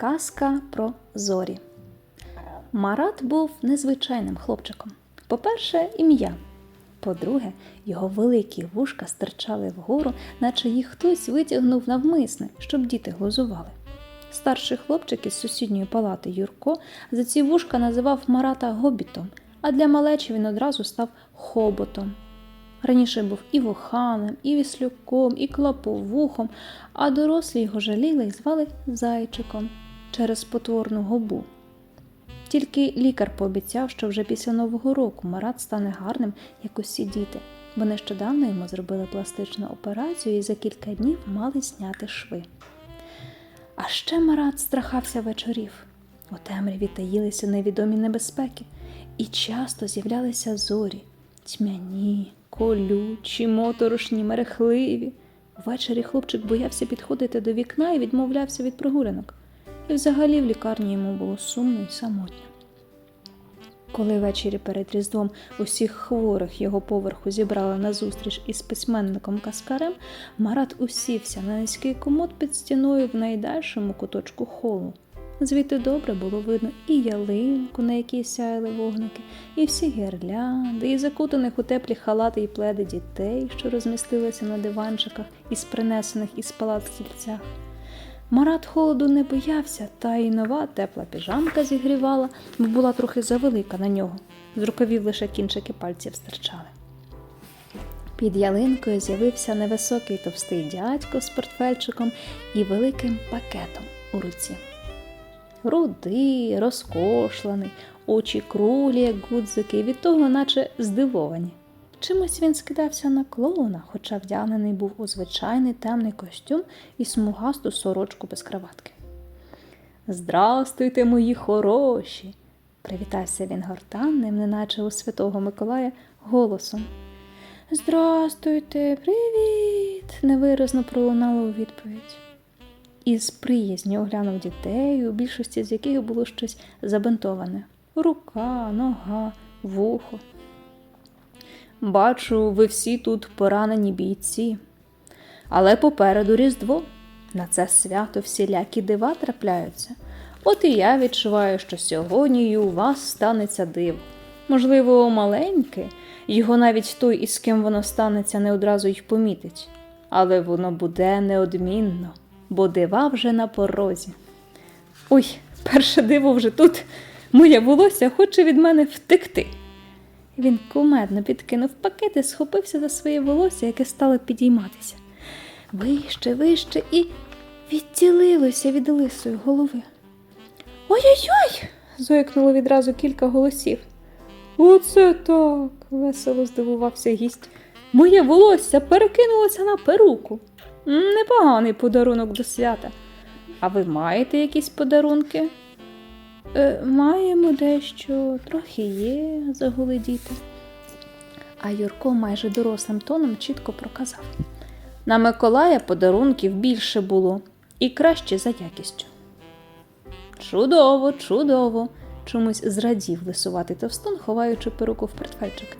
Казка про зорі. Марат був незвичайним хлопчиком. По-перше, ім'я. По-друге, його великі вушка стирчали вгору, наче їх хтось витягнув навмисне, щоб діти глузували. Старший хлопчик із сусідньої палати Юрко за ці вушка називав Марата гобітом, а для малечі він одразу став хоботом. Раніше був і вуханом, і віслюком, і клаповухом, а дорослі його жаліли і звали зайчиком через потворну губу. Тільки лікар пообіцяв, що вже після Нового року Марат стане гарним, як усі діти, бо нещодавно йому зробили пластичну операцію і за кілька днів мали зняти шви. А ще Марат страхався вечорів. У темряві таїлися невідомі небезпеки, і часто з'являлися зорі тьмяні, колючі, моторошні, мерехливі. Ввечері хлопчик боявся підходити до вікна і відмовлявся від прогулянок. І взагалі в лікарні йому було сумно і самотньо. Коли ввечері перед Різдвом усіх хворих його поверху зібрали на зустріч із письменником Каскарем, Марат усівся на низький комод під стіною в найдальшому куточку холу. Звідти добре було видно і ялинку, на якій сяяли вогники, і всі гірлянди, і закутаних у теплі халати і пледи дітей, що розмістилися на диванчиках із принесених із палат стільцях. Марат холоду не боявся, та й нова тепла піжамка зігрівала, бо була трохи завелика на нього. З рукавів лише кінчики пальців стирчали. Під ялинкою з'явився невисокий товстий дядько з портфельчиком і великим пакетом у руці. Рудий, розкошлений, очі крулі, як гудзики, від того, наче здивовані. Чимось він скидався на клоуна, хоча вдягнений був у звичайний темний костюм і смугасту сорочку без краватки. Здрастуйте, мої хороші! привітався він гортанним, неначе у святого Миколая, голосом. Здрастуйте, привіт! невиразно пролунало у відповідь. Із приязню оглянув дітей, у більшості з яких було щось забинтоване рука, нога, вухо. Бачу, ви всі тут поранені бійці. Але попереду Різдво. На це свято всілякі дива трапляються. От і я відчуваю, що сьогодні у вас станеться диво. Можливо, маленьке, його навіть той, із ким воно станеться, не одразу й помітить. Але воно буде неодмінно, бо дива вже на порозі. Ой, перше диво вже тут. Моє волосся хоче від мене втекти. Він кумедно підкинув пакет і схопився за своє волосся, яке стало підійматися. Вище, вище і відділилося від лисої голови. Ой-ой-ой! зойкнуло відразу кілька голосів. Оце так. весело здивувався гість. Моє волосся перекинулося на перуку. Непоганий подарунок до свята. А ви маєте якісь подарунки? Е, маємо дещо, трохи є, загули діти. А Юрко майже дорослим тоном чітко проказав. На Миколая подарунків більше було і краще за якістю. Чудово, чудово, чомусь зрадів висувати товстун, ховаючи перуку в портфельчик.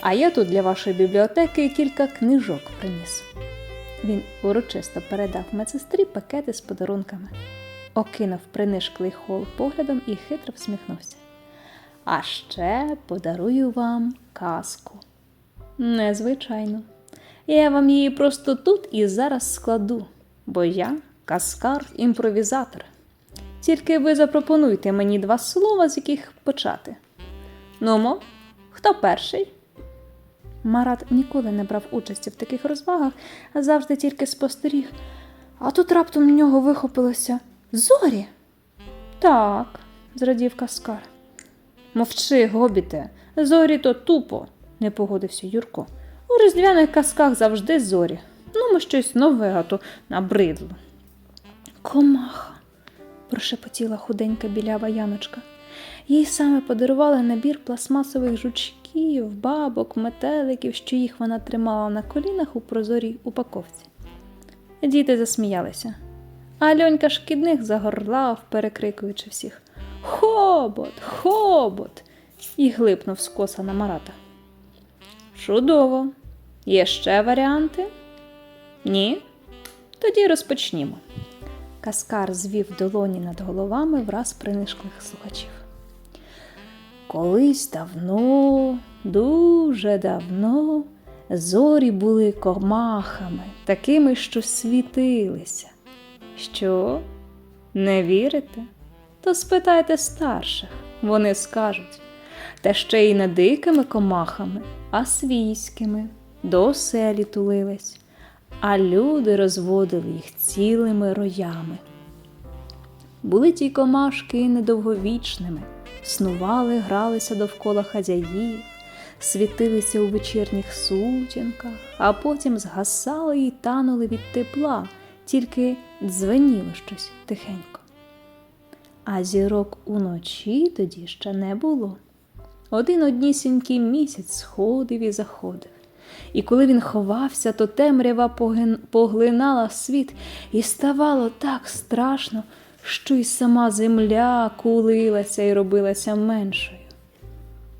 А я тут для вашої бібліотеки кілька книжок приніс. Він урочисто передав медсестрі пакети з подарунками окинув принишклий хол поглядом і хитро всміхнувся. А ще подарую вам казку. Незвичайно. Я вам її просто тут і зараз складу, бо я каскар-імпровізатор. Тільки ви запропонуйте мені два слова, з яких почати. Нумо, хто перший? Марат ніколи не брав участі в таких розвагах, а завжди тільки спостеріг. А тут раптом в нього вихопилося Зорі? Так, зрадів Каскар. Мовчи, гобіте, зорі то тупо, не погодився Юрко. У різдвяних казках завжди зорі. Ну, ми щось нове, а то набридло. Комаха, прошепотіла худенька білява Яночка. Їй саме подарували набір пластмасових жучків, бабок, метеликів, що їх вона тримала на колінах у прозорій упаковці. Діти засміялися. А льонька шкідник загорлав, перекрикуючи всіх Хобот, хобот! і глипнув скоса на Марата. Чудово. Є ще варіанти? Ні? Тоді розпочнімо. Каскар звів долоні над головами враз принишклих слухачів. Колись давно, дуже давно, зорі були комахами, такими, що світилися. Що? Не вірите? То спитайте старших, вони скажуть. Та ще й не дикими комахами, а свійськими, до оселі тулились, а люди розводили їх цілими роями. Були ті комашки недовговічними, снували, гралися довкола хазяїв, світилися у вечірніх сутінках, а потім згасали і танули від тепла, тільки дзвеніло щось тихенько. А зірок уночі тоді ще не було. Один однісінький місяць сходив і заходив. І коли він ховався, то темрява поглинала світ, і ставало так страшно, що й сама земля кулилася і робилася меншою.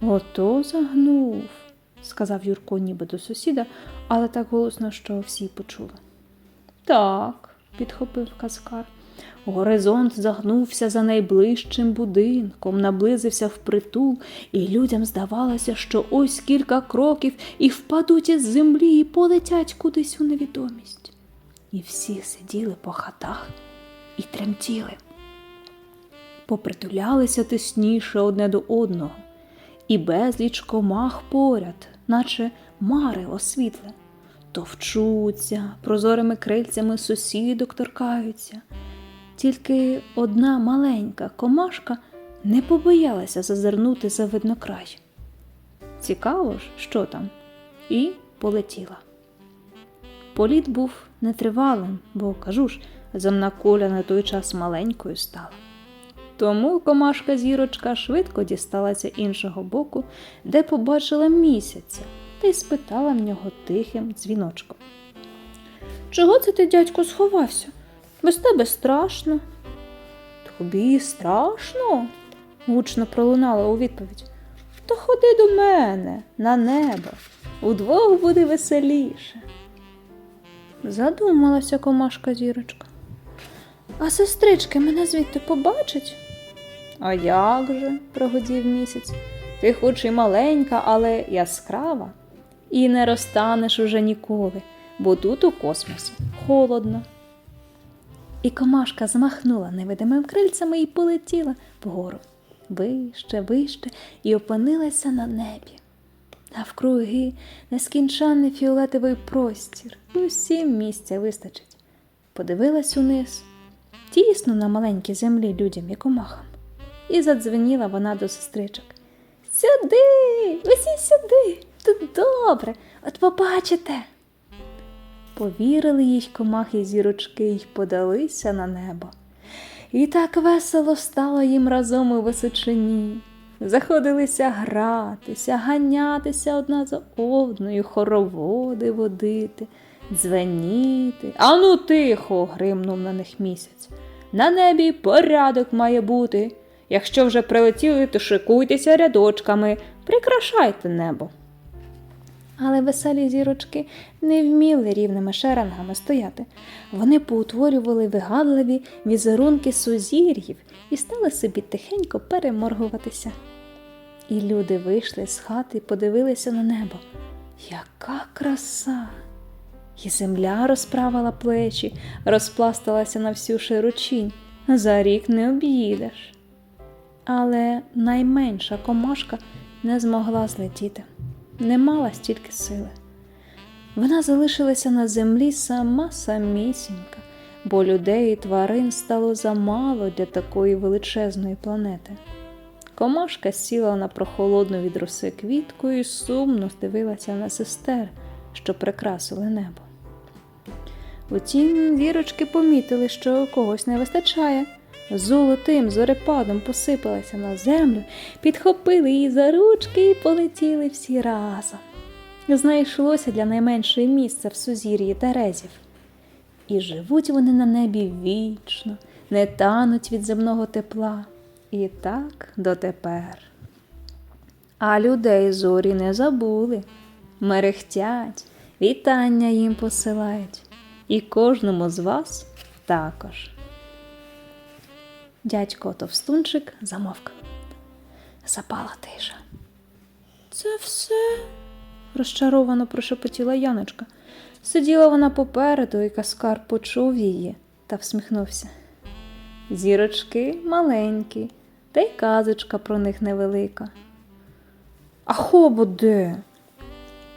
Ото загнув, сказав Юрко ніби до сусіда, але так голосно, що всі почули. Так, підхопив Каскар. Горизонт загнувся за найближчим будинком, наблизився впритул, і людям здавалося, що ось кілька кроків і впадуть із землі і полетять кудись у невідомість. І всі сиділи по хатах і тремтіли, попритулялися тисніше одне до одного, і безліч комах поряд, наче мари освітле, товчуться, прозорими крильцями сусідок торкаються. Тільки одна маленька комашка не побоялася зазирнути за виднокрай. Цікаво ж, що там, і полетіла. Політ був нетривалим, бо, кажу ж, земна коля на той час маленькою стала. Тому комашка зірочка швидко дісталася іншого боку, де побачила місяця, та й спитала в нього тихим дзвіночком. Чого це ти, дядько, сховався? Без тебе страшно. Тобі страшно? гучно пролунало у відповідь. То ходи до мене на небо, удвох буде веселіше. Задумалася комашка зірочка. А сестрички мене звідти побачать? А як же, прогудів місяць. Ти хоч і маленька, але яскрава, і не розтанеш уже ніколи, бо тут у космосі холодно. І комашка змахнула невидимими крильцями і полетіла вгору, вище, вище, і опинилася на небі. Навкруги нескінченний фіолетовий простір, усім місця вистачить. Подивилась униз, тісно на маленькій землі людям і комахам, і задзвеніла вона до сестричок. Сюди, усі сюди, тут добре, от побачите. Повірили їй комахи зірочки й подалися на небо. І так весело стало їм разом у височині. Заходилися гратися, ганятися одна за одною, хороводи водити, дзвеніти. Ану тихо, гримнув на них місяць. На небі порядок має бути. Якщо вже прилетіли, то шикуйтеся рядочками, прикрашайте небо. Але веселі зірочки не вміли рівними шеренгами стояти. Вони поутворювали вигадливі візерунки сузір'їв і стали собі тихенько переморгуватися. І люди вийшли з хати і подивилися на небо. Яка краса! І земля розправила плечі, розпласталася на всю широчінь. За рік не об'їдеш. Але найменша комашка не змогла злетіти не мала стільки сили. Вона залишилася на землі сама самісінька, бо людей і тварин стало замало для такої величезної планети. Комашка сіла на прохолодну від роси квітку і сумно дивилася на сестер, що прикрасили небо. Утім, зірочки помітили, що когось не вистачає. Золотим зорепадом посипалася на землю, підхопили її за ручки і полетіли всі разом. Знайшлося для найменшої місця в сузір'ї Терезів. І живуть вони на небі вічно, не тануть від земного тепла. І так дотепер. А людей зорі не забули, мерехтять, вітання їм посилають, і кожному з вас також. Дядько товстунчик замовк. Запала тиша. Це все? розчаровано прошепотіла Яночка. Сиділа вона попереду, і каскар почув її та всміхнувся. Зірочки маленькі, та й казочка про них невелика. А хобот де?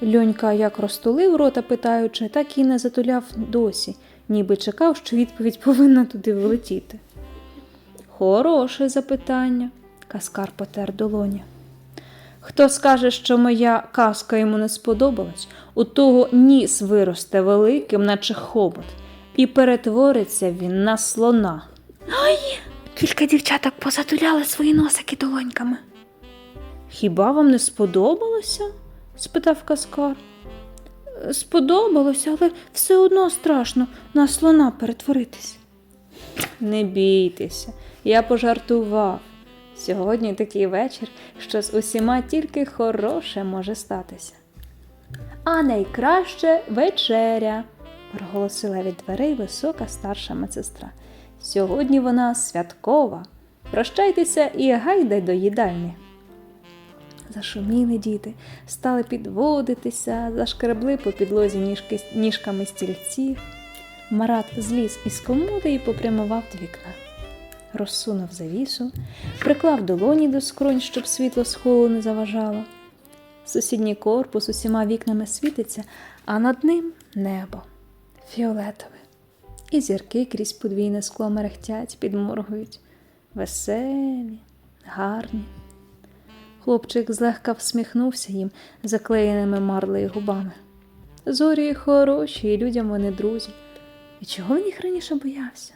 Льонька як розтулив рота, питаючи, так і не затуляв досі, ніби чекав, що відповідь повинна туди влетіти. Хороше запитання, каскар потер долоні. Хто скаже, що моя казка йому не сподобалась, у того ніс виросте великим, наче хобот, і перетвориться він на слона. Ай! Кілька дівчаток позатуляли свої носики долоньками. Хіба вам не сподобалося? спитав каскар. «Е, Сподобалося, але все одно страшно на слона перетворитись. Не бійтеся, я пожартував. Сьогодні такий вечір, що з усіма тільки хороше може статися. А найкраще вечеря, проголосила від дверей висока старша медсестра. Сьогодні вона святкова. Прощайтеся і гайдай до їдальні. Зашуміли діти, стали підводитися, зашкребли по підлозі ніжки, ніжками стільців. Марат зліз із комоди і попрямував до вікна. Розсунув завісу, приклав долоні до скронь, щоб світло з холу не заважало. Сусідній корпус усіма вікнами світиться, а над ним небо фіолетове. І зірки крізь подвійне скло мерехтять, підморгують. Веселі, гарні. Хлопчик злегка всміхнувся їм заклеєними марлею губами. Зорі хороші, і людям вони друзі. І чого він їх раніше боявся?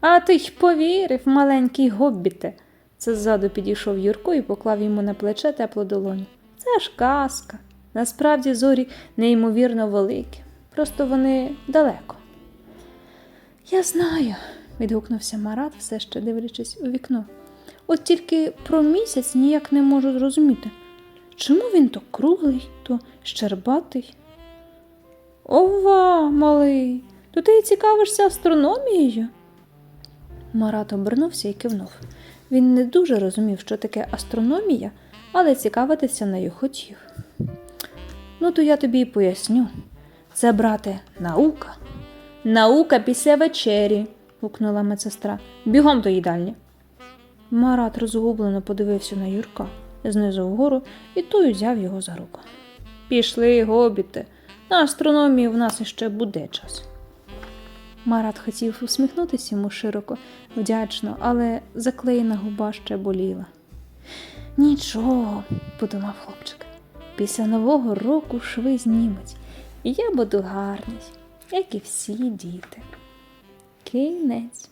А ти й повірив, маленький гоббіте. Це ззаду підійшов Юрко і поклав йому на плече теплу долоню. Це ж казка. Насправді зорі неймовірно великі, просто вони далеко. Я знаю, відгукнувся Марат, все ще дивлячись у вікно. От тільки про місяць ніяк не можу зрозуміти. Чому він то круглий, то щербатий? Ова, малий, то ти цікавишся астрономією? Марат обернувся і кивнув. Він не дуже розумів, що таке астрономія, але цікавитися нею хотів. Ну, то я тобі й поясню. Це, брате, наука. Наука після вечері, гукнула медсестра. Бігом до їдальні. Марат розгублено подивився на Юрка знизу вгору, і той взяв його за руку. Пішли, гобіти, на астрономії в нас іще буде час. Марат хотів усміхнутися йому широко, вдячно, але заклеєна губа ще боліла. Нічого, подумав хлопчик. Після Нового року шви знімуть, я буду гарний, як і всі діти. Кінець.